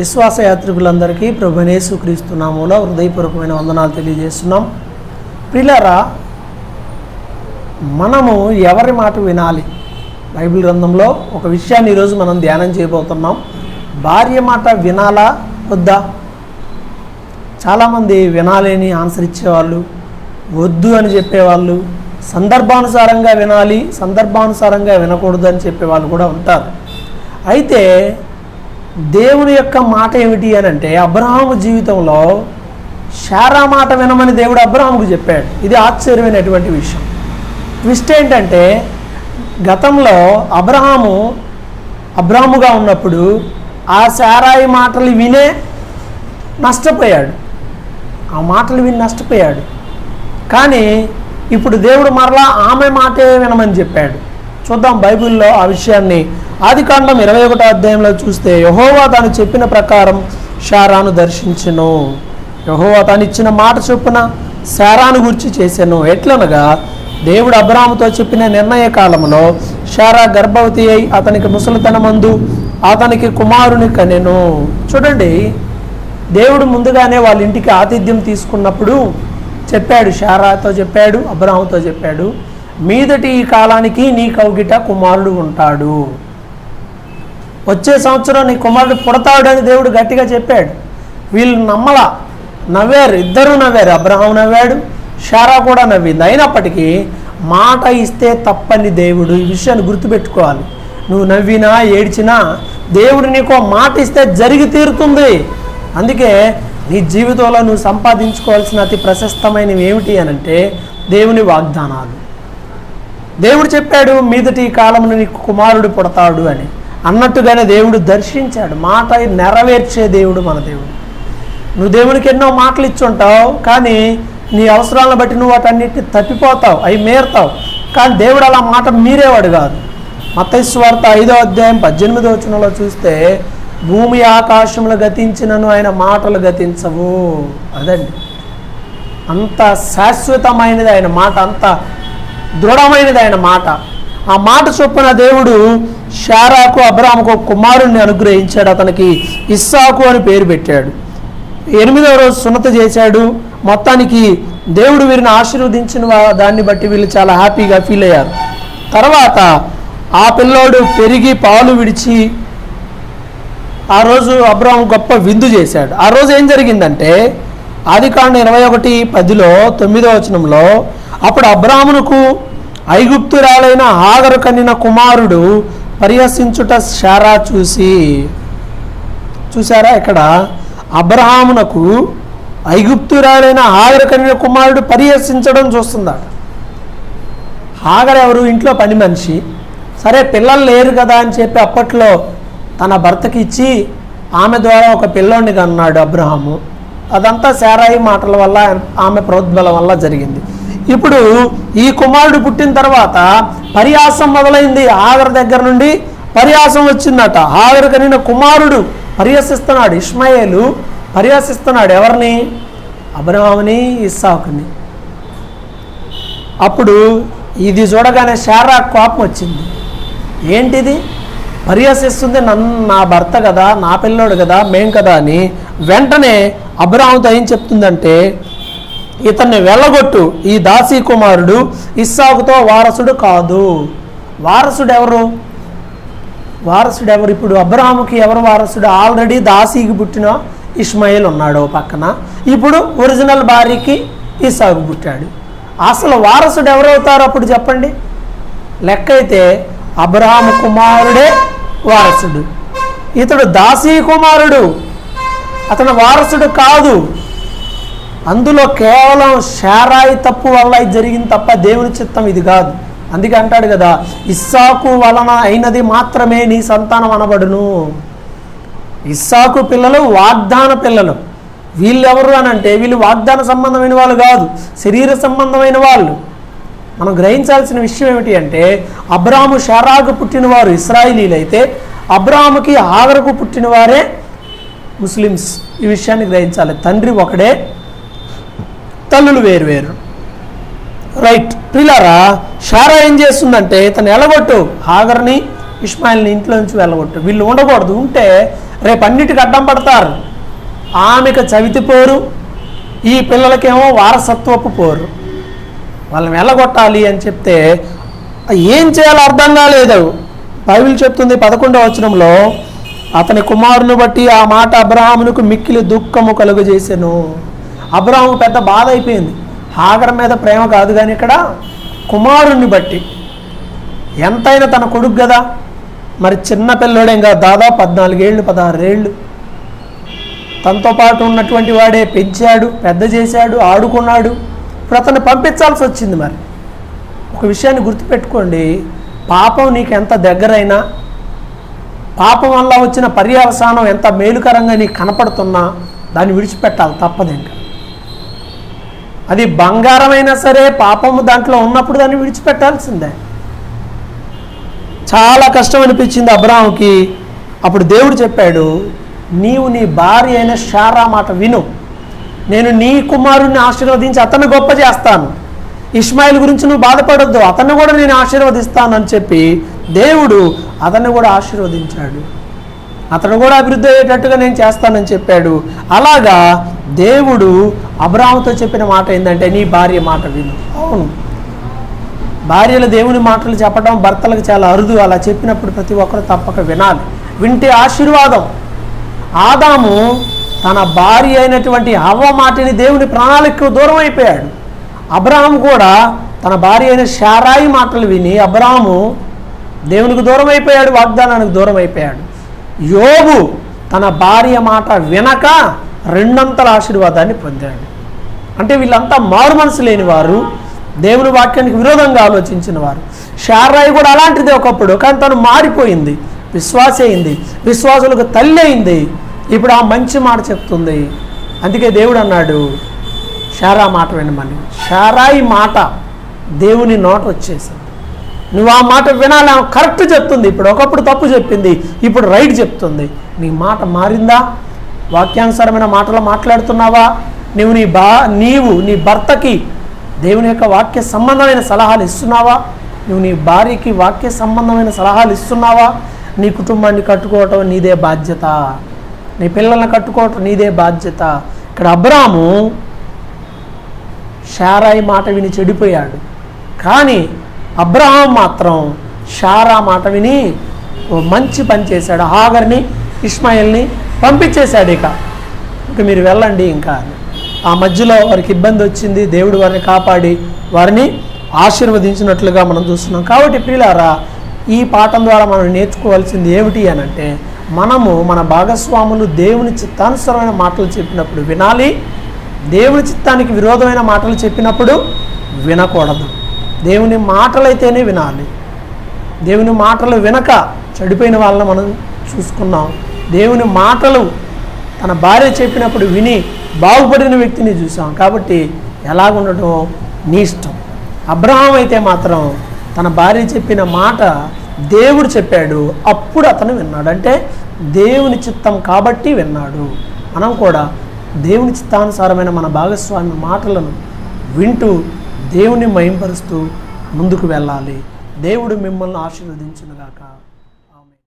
విశ్వాస యాత్రికులందరికీ ప్రభునేసు క్రీస్తునామూలో హృదయపూర్వకమైన వందనాలు తెలియజేస్తున్నాం. పిల్లరా మనము ఎవరి మాట వినాలి? బైబిల్ గ్రంథంలో ఒక విషయాన్ని ఈరోజు మనం ధ్యానం చేయబోతున్నాం. భార్య మాట వినాలా? వద్దా? చాలామంది వినాలని ఆన్సర్ ఇచ్చేవాళ్ళు వద్దు అని చెప్పేవాళ్ళు సందర్భానుసారంగా వినాలి సందర్భానుసారంగా వినకూడదు అని చెప్పేవాళ్ళు కూడా ఉంటారు. అయితే దేవుని యొక్క మాట ఏమిటి అని అంటే అబ్రహాము జీవితంలో శారా మాట వినమని దేవుడు అబ్రహాముకు చెప్పాడు. ఇది ఆశ్చర్యమైనటువంటి విషయం. ట్విస్ట్ ఏంటంటే గతంలో అబ్రహాము అబ్రాహముగా ఉన్నప్పుడు ఆ శారాయి మాటలు వినే నష్టపోయాడు. ఆ మాటలు విని నష్టపోయాడు. కానీ ఇప్పుడు దేవుడు మరలా ఆమె మాటే వినమని చెప్పాడు. చూద్దాం బైబిల్లో ఆ విషయాన్ని ఆది కాండం ఇరవై ఒకటో అధ్యాయంలో చూస్తే యహోవా తాను చెప్పిన ప్రకారం శారాను దర్శించను. యహోవా తాను ఇచ్చిన మాట చొప్పున శారాను గురించి చేశాను ఎట్లనగా దేవుడు అబ్రాముతో చెప్పిన నిర్ణయ కాలంలో శారా గర్భవతి అయి అతనికి ముసలితనమందు అతనికి కుమారుని కనెను. చూడండి దేవుడు ముందుగానే వాళ్ళ ఇంటికి ఆతిథ్యం తీసుకున్నప్పుడు చెప్పాడు శారాతో చెప్పాడు అబ్రాహంతో చెప్పాడు మీదటి ఈ కాలానికి నీ కౌగిట కుమారుడు ఉంటాడు. వచ్చే సంవత్సరం నీ కుమారుడు పుడతాడు అని దేవుడు గట్టిగా చెప్పాడు. వీళ్ళు నమ్మలా. నవ్వారు. ఇద్దరూ నవ్వారు. అబ్రహం నవ్వాడు. షారా కూడా నవ్వింది. అయినప్పటికీ మాట ఇస్తే తప్పని దేవుడు ఈ విషయాన్ని గుర్తుపెట్టుకోవాలి. నువ్వు నవ్వినా ఏడ్చినా దేవుడు నీకు మాట ఇస్తే జరిగి తీరుతుంది. అందుకే నీ జీవితంలో నువ్వు సంపాదించుకోవాల్సిన అతి ప్రశస్తమైనవి ఏమిటి అని అంటే దేవుని వాగ్దానాలు. దేవుడు చెప్పాడు మీదటి కాలంలో నీకు కుమారుడు పుడతాడు అని. అన్నట్టుగానే దేవుడు దర్శించాడు. మాట నెరవేర్చే దేవుడు మన దేవుడు. నువ్వు దేవునికి ఎన్నో మాటలు ఇచ్చుంటావు కానీ నీ అవసరాలను బట్టి నువ్వు వాటన్నిటిని తప్పిపోతావు అవి మేరుతావు. కానీ దేవుడు అలా మాట మీరేవాడు కాదు. మతైస్వార్త ఐదో అధ్యాయం పద్దెనిమిదో వచనంలో చూస్తే భూమి ఆకాశములు గతించినను ఆయన మాటలు గతించవు అదండి. అంత శాశ్వతమైనది ఆయన మాట అంత దృఢమైనది ఆయన మాట. ఆ మాట చొప్పున దేవుడు షారాకు అబ్రాముకు కుమారుణ్ణి అనుగ్రహించాడు. అతనికి ఇస్సాకు అని పేరు పెట్టాడు. ఎనిమిదవ రోజు సున్నత చేశాడు. మొత్తానికి దేవుడు వీరిని ఆశీర్వదించిన దాన్ని బట్టి వీళ్ళు చాలా హ్యాపీగా ఫీల్ అయ్యారు. తర్వాత ఆ పిల్లోడు పెరిగి పాలు విడిచి ఆ రోజు అబ్రాహం గొప్ప విందు చేశాడు. ఆ రోజు ఏం జరిగిందంటే ఆదికాండ ఇరవై ఒకటి పదిలో తొమ్మిదో వచనంలో అప్పుడు అబ్రాహ్మునకు ఐగుప్తురాలైన ఆగరు కన్నిన కుమారుడు పర్యసించుట శారా చూసి చూసారా ఇక్కడ? అబ్రహామునకు ఐగుప్తురాలైన ఆగరు కన్నిన కుమారుడు పరిహసించడం చూస్తున్నాడు హాగర్ ఎవరు? ఇంట్లో పని మనిషి. సరే పిల్లలు లేరు కదా అని చెప్పి అప్పట్లో తన భర్తకి ఇచ్చి ఆమె ద్వారా ఒక పిల్లోడిని కన్నాడు అబ్రహాము. అదంతా శారాయి మాటల వల్ల ఆమె ప్రోద్బలం వల్ల జరిగింది. ఇప్పుడు ఈ కుమారుడు పుట్టిన తర్వాత పరిహాసం మొదలైంది. ఆగర్ దగ్గర నుండి పరిహాసం వచ్చిందట. ఆగర్ కనిన కుమారుడు పరిహసిస్తున్నాడు. ఇష్మాయేలు పరిహసిస్తున్నాడు. ఎవరిని? అబ్రహాముని ఇస్సాకుని. అప్పుడు ఇది చూడగానే శారా కోపం వచ్చింది. ఏంటిది? పరిహసిస్తుంది నన్ను నా భర్త కదా నా పిల్లోడు కదా మేం కదా అని వెంటనే అబ్రహాముతో ఏం చెప్తుందంటే ఇతన్ని వెళ్ళగొట్టు. ఈ దాసీ కుమారుడు ఇస్సాకుతో వారసుడు కాదు. వారసుడు ఎవరు వారసుడు ఎవరు ఇప్పుడు అబ్రహాముకి ఎవరు వారసుడు? ఆల్రెడీ దాసీకి పుట్టిన ఇస్మాయిల్ ఉన్నాడు ఓ పక్కన. ఇప్పుడు ఒరిజినల్ భార్యకి ఇస్సాకు పుట్టాడు. అసలు వారసుడు ఎవరవుతారు అప్పుడు చెప్పండి? లెక్క అయితే అబ్రహాము కుమారుడే వారసుడు. ఇతడు దాసీ కుమారుడు. అతను వారసుడు కాదు. అందులో కేవలం షారాయి తప్పు వల్ల ఇది జరిగింది తప్ప దేవుని చిత్తం ఇది కాదు. అందుకే అంటాడు కదా ఇస్సాకు వలన అయినది మాత్రమే నీ సంతానం అనబడును. ఇస్సాకు పిల్లలు వాగ్దాన పిల్లలు. వీళ్ళెవరు అని అంటే వీళ్ళు వాగ్దాన సంబంధమైన వాళ్ళు కాదు శరీర సంబంధమైన వాళ్ళు. మనం గ్రహించాల్సిన విషయం ఏమిటి అంటే అబ్రాము షారాకు పుట్టినవారు ఇస్రాయిలీలు అయితే అబ్రాముకి ఆగరకు పుట్టినవారే ముస్లిమ్స్. ఈ విషయాన్ని గ్రహించాలి. తండ్రి ఒకడే తల్లులు వేరు వేరు. రైట్ పిల్లరా షారా ఏం చేస్తుందంటే తను వెళ్ళగొట్టు హాగర్ని ఇస్మాయిల్ని ఇంట్లో నుంచి వెళ్ళగొట్టు వీళ్ళు ఉండకూడదు. ఉంటే రేపు అన్నిటికి అడ్డం పడతారు. ఆమెకు చవితి పోరు. ఈ పిల్లలకేమో వారసత్వపు పోరు. వాళ్ళని వెళ్ళగొట్టాలి అని చెప్తే ఏం చేయాలో అర్థం కాలేదు. బైబిల్ చెప్తుంది పదకొండవ వచనంలో అతని కుమారుని బట్టి ఆ మాట అబ్రహామునకు మిక్కిలి దుఃఖము కలుగజేసెను. అబ్రాహం పెద్ద బాధ అయిపోయింది. హాగర్ మీద ప్రేమ కాదు కానీ ఇక్కడ కుమారుణ్ణి బట్టి. ఎంతైనా తన కొడుకు కదా మరి చిన్న పిల్లోడేం కాదు దాదాపు పద్నాలుగేళ్ళు పదహారేళ్ళు. తనతో పాటు ఉన్నటువంటి వాడే పెంచాడు పెద్ద చేశాడు ఆడుకున్నాడు. ఇప్పుడు అతన్ని పంపించాల్సి వచ్చింది మరి. ఒక విషయాన్ని గుర్తుపెట్టుకోండి. పాపం నీకు ఎంత దగ్గరైనా పాపం వల్ల వచ్చిన పర్యవసానం ఎంత మేలుకరంగా నీకు కనపడుతున్నా దాన్ని విడిచిపెట్టాలి తప్పదు ఇంకా. అది బంగారమైనా సరే పాపము దాంట్లో ఉన్నప్పుడు దాన్ని విడిచిపెట్టాల్సిందే. చాలా కష్టం అనిపించింది అబ్రాహంకి. అప్పుడు దేవుడు చెప్పాడు నీవు నీ భార్య అయిన షారా మాట విను. నేను నీ కుమారుణ్ణి ఆశీర్వదించి అతన్ని గొప్ప చేస్తాను. ఇస్మాయిల్ గురించి నువ్వు బాధపడొద్దు అతన్ని కూడా నేను ఆశీర్వదిస్తాను అని చెప్పి దేవుడు అతన్ని కూడా ఆశీర్వదించాడు. అతను కూడా అభివృద్ధి అయ్యేటట్టుగా నేను చేస్తానని చెప్పాడు. అలాగా దేవుడు అబ్రాహంతో చెప్పిన మాట ఏంటంటే నీ భార్య మాట విను. అవును. భార్యలు దేవుని మాటలు చెప్పడం భర్తలకు చాలా అరుదు. అలా చెప్పినప్పుడు ప్రతి ఒక్కరు తప్పక వినాలి. వింటే ఆశీర్వాదం. ఆదాము తన భార్య అయినటువంటి హవ్వ మాటని దేవుని ప్రణాళికకు దూరం అయిపోయాడు. అబ్రాహం కూడా తన భార్య అయిన షారాయి మాటలు విని అబ్రాహము దేవునికి దూరం అయిపోయాడు వాగ్దానానికి దూరం అయిపోయాడు. యోగు తన భార్య మాట వినక రెండంతల ఆశీర్వాదాన్ని పొందాడు. అంటే వీళ్ళంతా మారు మనసు లేని వారు దేవుని వాక్యానికి విరోధంగా ఆలోచించిన వారు షారాయి కూడా అలాంటిదే ఒకప్పుడు కానీ తను మారిపోయింది విశ్వాస అయింది విశ్వాసులకు తల్లి అయింది. ఇప్పుడు ఆ మంచి మాట చెప్తుంది. అందుకే దేవుడు అన్నాడు షారా మాట వినమని. షారాయి మాట దేవుని నోట వచ్చేసింది. నువ్వు ఆ మాట వినాలి కరెక్ట్ చెప్తుంది. ఇప్పుడు ఒకప్పుడు తప్పు చెప్పింది ఇప్పుడు రైట్ చెప్తుంది. నీ మాట మారిందా? వాక్యానుసారమైన మాటలు మాట్లాడుతున్నావా? నువ్వు నీ బా నీవు నీ భర్తకి దేవుని యొక్క వాక్య సంబంధమైన సలహాలు ఇస్తున్నావా? నువ్వు నీ భార్యకి వాక్య సంబంధమైన సలహాలు ఇస్తున్నావా? నీ కుటుంబాన్ని కట్టుకోవటం నీదే బాధ్యత. నీ పిల్లల్ని కట్టుకోవటం నీదే బాధ్యత. ఇక్కడ అబ్రాము షారాయి మాట విని చెడిపోయాడు. కానీ అబ్రహాం మాత్రం షారా మాట విని ఓ మంచి పని చేశాడు. హాగర్ని ఇస్మాయిల్ని పంపించేశాడు ఇక. ఇక మీరు వెళ్ళండి ఇంకా ఆ మధ్యలో వారికి ఇబ్బంది వచ్చింది. దేవుడు వారిని కాపాడి వారిని ఆశీర్వదించినట్లుగా మనం చూస్తున్నాం. కాబట్టి ప్రియులారా ఈ పాఠం ద్వారా మనం నేర్చుకోవాల్సింది ఏమిటి అని అంటే మనము మన భాగస్వాములు దేవుని చిత్తానుసరమైన మాటలు చెప్పినప్పుడు వినాలి. దేవుని చిత్తానికి విరోధమైన మాటలు చెప్పినప్పుడు వినకూడదు. దేవుని మాటలైతేనే వినాలి. దేవుని మాటలు వినక చెడిపోయిన వాళ్ళని మనం చూసుకున్నాం. దేవుని మాటలు తన భార్య చెప్పినప్పుడు విని బాగుపడిన వ్యక్తిని చూసాం. కాబట్టి ఎలాగుండటం నీ ఇష్టం. అబ్రహాం అయితే మాత్రం తన భార్య చెప్పిన మాట దేవుడు చెప్పాడు. అప్పుడు అతను విన్నాడు. అంటే దేవుని చిత్తం కాబట్టి విన్నాడు. మనం కూడా దేవుని చిత్తానుసారమైన మన భాగస్వామి మాటలను వింటూ దేవుని మయంపరుస్తూ ముందుకు వెళ్ళాలి. దేవుడు మిమ్మల్ని ఆశీర్వదించునుగాక.